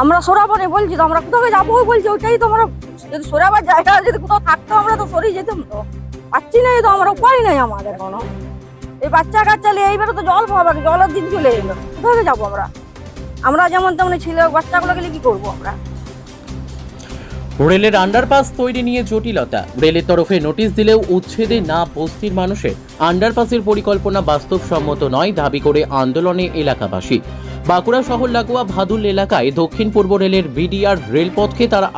আমরা সরাবো না বলছি তো আমরা কোথাও যাব বলছি, ওইটাই তো আমরা যদি সরাবার জায়গা যদি কোথাও থাকতো, আমরা তো সরিয়ে যেতাম তো। পাচ্ছি না তো, আমরা উপায় নাই আমাদের কোনো এই বাচ্চা কাচ্চা নিয়ে এইবারে তো জল পাবে জলের দিন চলে এলো। কোথাও যাব আমরা? আমরা যেমন তেমন ছিল বাচ্চাগুলোকে নিয়ে কি করব আমরা? রেলের আন্ডারপাস তৈরি নিয়ে জটিলতা। রেলের তরফে নোটিশ দিলেও উচ্ছেদে না বস্তির মানুষের। আন্ডারপাসের পরিকল্পনা বাস্তবসম্মত নয়, দাবি করে আন্দোলনে এলাকাবাসী। বাঁকুড়া শহর লাগোয়া ভাদুল এলাকায় দক্ষিণ পূর্ব রেলের বিডিআর রেলপথকে তারা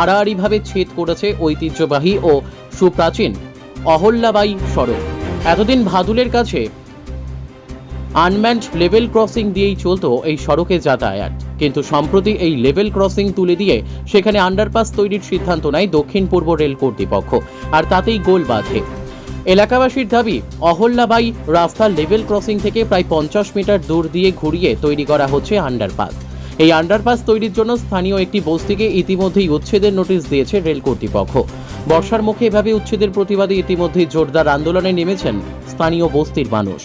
আড়াআড়িভাবে ছেদ করেছে ঐতিহ্যবাহী ও সুপ্রাচীন অহল্যাবাই সড়ক। এতদিন ভাদুলের কাছে আনম্যান্ড লেভেল ক্রসিং দিয়েই চলত এই সড়কে যাতায়াত। কিন্তু সম্প্রতি এই লেভেল ক্রসিং তুলে দিয়ে সেখানে আন্ডারপাস তৈরির সিদ্ধান্ত নেয় দক্ষিণ পূর্ব রেল কর্তৃপক্ষ। আর তাতেই গোল বাঁধে। এলাকাবাসীর দাবি, অহল্যাবাই রাস্তার লেভেল ক্রসিং থেকে প্রায় পঞ্চাশ মিটার দূর দিয়ে ঘুরিয়ে তৈরি করা হচ্ছে আন্ডারপাস। এই আন্ডারপাস তৈরির জন্য স্থানীয় একটি বস্তিকে ইতিমধ্যেই উচ্ছেদের নোটিশ দিয়েছে রেল কর্তৃপক্ষ। বর্ষার মুখে এভাবে উচ্ছেদের প্রতিবাদে ইতিমধ্যেই জোরদার আন্দোলনে নেমেছেন স্থানীয় বস্তির মানুষ।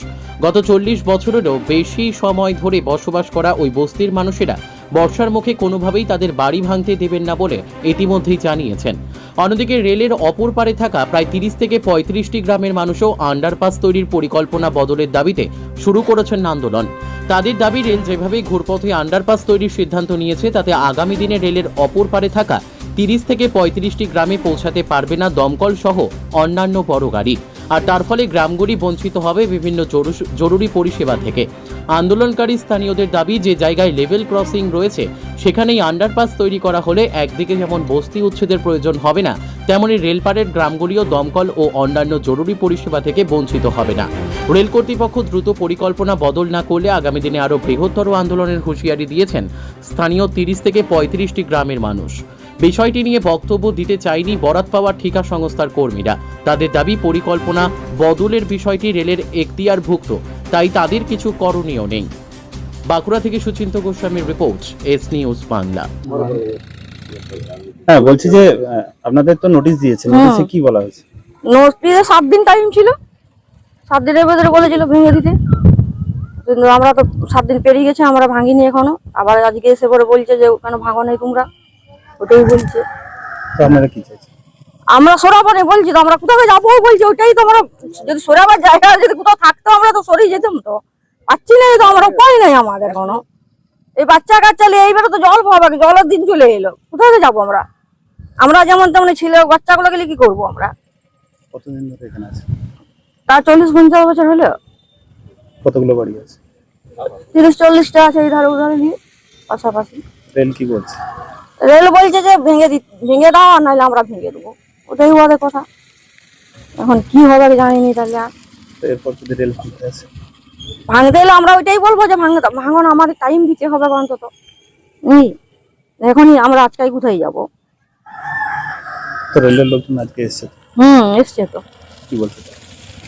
গত চল্লিশ বছরেরও বেশি সময় ধরে বসবাস করা ওই বস্তির মানুষেরা বর্ষার মুখে কোনোভাবেই তাদের বাড়ি ভাঙতে দেবেন না বলে ইতিমধ্যেই জানিয়েছেন। অন্যদিকে রেলের অপর পারে থাকা প্রায় তিরিশ থেকে পঁয়ত্রিশটি গ্রামের মানুষও আন্ডারপাস তৈরির পরিকল্পনা বদলের দাবিতে শুরু করেছেন আন্দোলন। তাদের দাবি, রেল যেভাবে ঘুরপথে আন্ডারপাস তৈরির সিদ্ধান্ত নিয়েছে, তাতে আগামী দিনে রেলের অপর পারে থাকা তিরিশ থেকে পঁয়ত্রিশটি গ্রামে পৌঁছাতে পারবে না দমকল সহ অন্যান্য বড় গাড়ি। আর তার ফলে গ্রামগুলি বঞ্চিত হবে বিভিন্ন জরু- জরুরি পরিষেবা থেকে। আন্দোলনকারী স্থানীয়দের দাবি, যে জায়গায় লেভেল ক্রসিং রয়েছে, সেখানেই আন্ডারপাস তৈরি করা হলে একদিকে যেমন বস্তি উচ্ছেদের প্রয়োজন হবে না, তেমনি রেলপাড়ের গ্রামগুলিও দমকল ও অন্যান্য জরুরি পরিষেবা থেকে বঞ্চিত হবে না। রেল কর্তৃপক্ষ দ্রুত পরিকল্পনা বদল না করলে আগামী দিনে আরও বৃহত্তর আন্দোলনের হুঁশিয়ারি দিয়েছেন স্থানীয় তিরিশ থেকে পঁয়ত্রিশটি গ্রামের মানুষ। বিষয়টি নিয়ে বক্তব্য দিতে চায়নি বরাত পাওয়া ঠিকা সংস্থার কর্মীরা। তাদের দাবি, পরিকল্পনা বদলের বিষয়টি রেলের এখতিয়ারভুক্ত। তাই তাদের কিছু করণীয় নেই। বাঁকুড়া থেকে সুচিন্ত গোস্বামীর রিপোর্ট এস নিউজ বাংলা। হ্যাঁ বলছি যে আপনাদের তো নোটিশ দিয়েছে নোটিশে কি বলা হয়েছে? নোটিশে সাত দিন টাইম ছিল। সাত দিনের ভেতরে বলেছিল ভেঙে দিতে। কিন্তু আমরা তো সাত দিন পেরিয়ে গেছে আমরা ভাঙিনি এখনও। আবার আজকে এসে পরে বলছে যে কেন ভাঙো নাই তোমরা। ওটাই বলছে। আপনারা কি চাইছেন? আমরা সরাবো না বলছি তো আমরা কোথাও যাব বলছি ওইটাই তো আমরা যদি সরাবার জায়গা যদি কোথাও থাকতো আমরা তো সরিয়ে যেতাম তো। পাচ্ছি না তো আমরা উপায় নাই আমাদের কোনো। এই বাচ্চা কাচ্চা নিয়ে এইবারে তো জল পাবে জলের দিন চলে এলো। কোথায় যাব আমরা? আমরা যেমন তেমন ছিল বাচ্চাগুলোকে নিয়ে কি করব আমরা? কতদিন ধরে এখানে আছে তার চল্লিশ পঞ্চাশ বছর হলো। কতগুলো বাড়ি আছে? তিরিশ চল্লিশটা আছে এই ধারে উধারে নিয়ে পাশাপাশি। রেল কি বলছে? রেল বলছে যে ভেঙে দি ভেঙে দাও আর নাহলে আমরা ভেঙে দেবো। ওটাই ওদের কথা। এখন কি হবে জানিনি তাহলে আর। এরপর যদি রেল ভাঙতে আছে ভাঙতে এলে আমরা ওইটাই বলব যে ভাঙ ভাঙন আমার টাইম দিতে হবে অন্তত। হুম এখনই আমরা আজকাই কোথায় যাব? তো রেলের লোকজন আজকে এসছে। হুম এসছে তো। কি বলছে?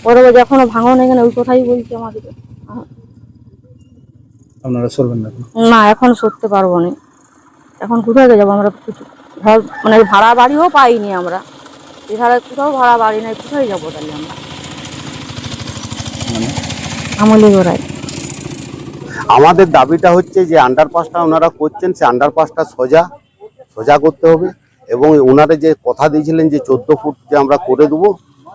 পরে বলছে এখনও ভাঙন এখানে ওই কথাই বলছে আমাদেরকে। আপনারা সরবেন না এখন? না এখন সরতে পারব না। এখন কোথায় যাব আমরা? কিছু মানে ভাড়া বাড়িও পাইনি আমরা। এছাড়া কোথাও ভাড়া বাড়ি নাই কোথায় যাব তাহলে আমরা? মানে? আমলি গোড়ায় আমাদের দাবিটা হচ্ছে যে আন্ডারপাসটা ওনারা করছেন সে আন্ডারপাসটা সোজা সোজা করতে হবে এবং ওনারা যে কথা দিয়েছিলেন যে চোদ্দ ফুট যে আমরা করে দেবো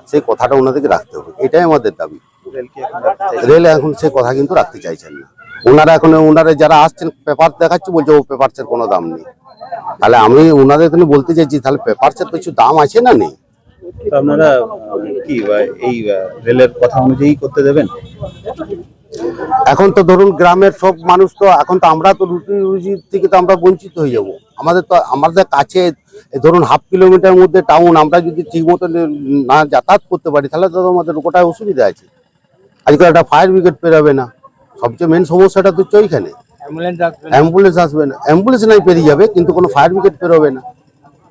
সেই কথাটা ওনাদেরকে রাখতে হবে। এটাই আমাদের দাবি। রেল এখন? রেল সেই কথা কিন্তু রাখতে চাইছেন না। ওনারা এখন ওনারা যারা আসছেন পেপার দেখাচ্ছে বলছে ও পেপারসের কোনো দাম নেই। তাহলে আমি ওনাদের এখানে বলতে চাইছি তাহলে পেপারসের কিছু দাম আছে না নেই? আপনারা কি এই রেলের কথা অনুযায়ী করতে দেবেন? এখন তো ধরুন গ্রামের সব মানুষ তো এখন তো আমরা তো রুটি রুজি থেকে তো আমরা বঞ্চিত হয়ে যাব। আমাদের তো আমাদের কাছে ধরুন হাফ কিলোমিটার মধ্যে টাউন আমরা যদি ঠিক মতো না যাতায়াত করতে পারি তাহলে তো আমাদের গোটায় অসুবিধা আছে। আজকাল একটা ফায়ার ব্রিগেড পেরোবে না। সবচেয়ে মেন সমস্যাটা তো ওইখানে। অ্যাম্বুলেন্স আসবে না। অ্যাম্বুলেন্স নাই পেরিয়ে যাবে কিন্তু কোনো ফায়ার ব্রিগেড পেরোবে না।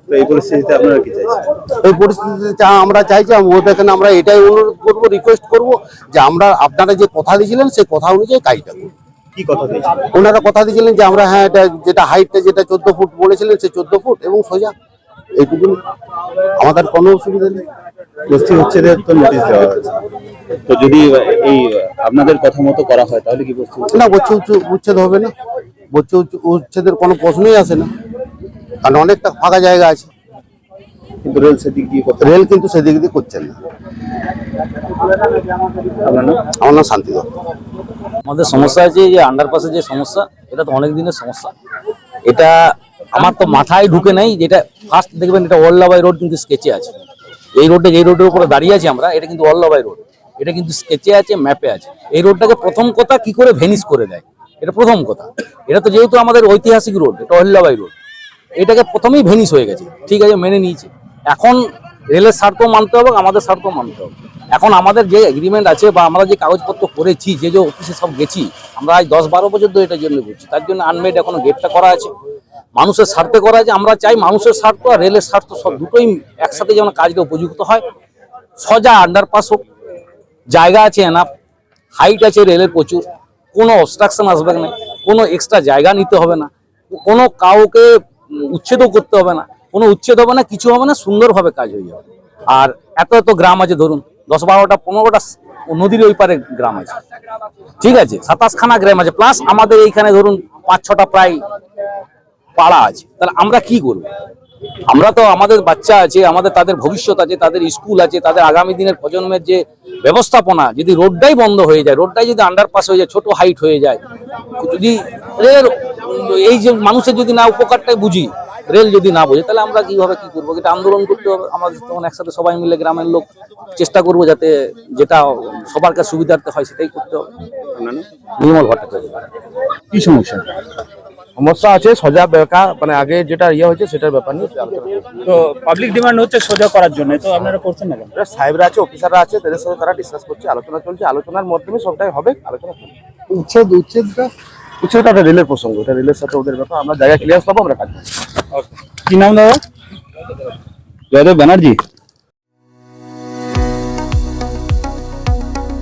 এই পরিস্থিতিতে আপনারা কি চাইছেন? এই পরিস্থিতিতে চা- আমরা চাইছি এখানে আমরা এটাই অনুরোধ করব রিকোয়েস্ট করব যে আমরা আপনারা যে কথা দিয়েছিলেন সেই কথা অনুযায়ী কাজটা করব কি কথা দিয়েছেন ওনারা কথা দিয়েছিলেন যে আমরা হ্যাঁ এটা যেটা হাইটটা যেটা চোদ্দ ফুট বলেছিলেন সে চোদ্দ ফুট এবং সোজা। এইটুকু আমাদের কোনো অসুবিধা নেই। তো নোটিশ দেওয়া হয়েছে। তো যদি এই আপনাদের কথা মতো করা হয় তাহলে কি বস্তি না বলছে উচ্ছেদ হবে না। বলছে উচ্চ- উচ্ছেদের কোনো প্রশ্নই আসে না। কারণ অনেকটা ফাঁকা জায়গা আছে। কিন্তু রেল সেদিক দিয়ে রেল কিন্তু সেদিক দিয়ে করছেন না। আমার নাম শান্তি দত্ত। আমাদের সমস্যা আছে যে আন্ডারপাসের যে সমস্যা এটা তো অনেক দিনের সমস্যা। এটা আমার তো মাথায় ঢুকে নাই যেটা ফার্স্ট দেখবেন এটা ওল্লাবাই রোড কিন্তু স্কেচে আছে। এই রোডে যে রোডের উপরে দাঁড়িয়ে আছি আমরা এটা কিন্তু ওল্লাবাই রোড এটা কিন্তু স্কেচে আছে ম্যাপে আছে। এই রোডটাকে প্রথম কথা কি করে ভেনিস করে দেয়? এটা প্রথম কথা। এটা তো যেহেতু আমাদের ঐতিহাসিক রোড এটা অহিল্লাবাই রোড এটাকে প্রথমেই ভেনিস হয়ে গেছে। ঠিক আছে, মেনে নিয়েছে। এখন রেলের স্বার্থ মানতে হবে, আমাদের স্বার্থ মানতে হবে। এখন আমাদের যে এগ্রিমেন্ট আছে বা আমরা যে কাগজপত্র করেছি, যে যে অফিসে সব গেছি, আমরা আজ দশ বারো বছর ধরে এটার জন্য করছি তার জন্য আনমেড এখনও গেটটা করা আছে। মানুষের স্বার্থে করা আছে। আমরা চাই মানুষের স্বার্থ আর রেলের স্বার্থ সব দুটোই একসাথে যেন কাজটা উপযুক্ত হয়। সজা আন্ডারপাস হোক। জায়গা আছে এনাফ হাইট আছে রেলের প্রচুর, কোনো অবস্ট্রাকশন আসবে না, কোনো এক্সট্রা জায়গা নিতে হবে না, কোনো কাউকে উচ্ছেদও করতে হবে না, কোনো উচ্ছেদ হবে না, কিছু হবে না, সুন্দরভাবে কাজ হয়ে যাবে। আর এত এত গ্রাম আছে, ধরুন, দশ বারোটা, পনেরোটা নদীর ওই পারে গ্রাম আছে। ঠিক আছে, সাতাশখানা গ্রাম আছে প্লাস আমাদের এইখানে ধরুন, পাঁচ ছটা প্রায় পাড়া আছে, তাহলে আমরা কি করব? আমরা তো আমাদের বাচ্চা আছে আমাদের তাদের ভবিষ্যৎ আছে তাদের স্কুল আছে তাদের আগামী দিনের প্রজন্মের যে ব্যবস্থাপনা যদি রোডটাই বন্ধ হয়ে যায় রোডটাই যদি আন্ডারপাস হয়ে যায় ছোট হাইট হয়ে যায় যদি রেল এই যে মানুষের যদি না উপকারটাই বুঝি রেল যদি না বোঝে তাহলে আমরা কীভাবে কি করব? এটা আন্দোলন করতে হবে আমাদের তখন একসাথে সবাই মিলে গ্রামের লোক চেষ্টা করব যাতে যেটা সবার কাছে সুবিধার্থে হয় সেটাই করতে হবে? নির্মল ভট্টাচার্য। কি সমস্যা? সমস্যা আছে সজা বেকা মানে আগে যেটা ইয়ে হয়েছে সেটার ব্যাপার নিয়ে তো পাবলিক ডিমান্ড হচ্ছে সোজা করার জন্য তো আপনারা করছেন না কেন? সাহেবরা আছে অফিসাররা আছে তাদের সাথে তারা ডিসকাস করছে আলোচনা চলছে আলোচনার মাধ্যমে সবটাই হবে আলোচনা চলছে। উচ্ছেদ উচ্ছেদটা? উচ্ছেদটা একটা রেলের প্রসঙ্গ এটা রেলের সাথে ওদের ব্যাপার আমরা জায়গা ক্লিয়ার পাবো আমরা কাজ। কি নাম দাদা? জয়দেব ব্যানার্জি।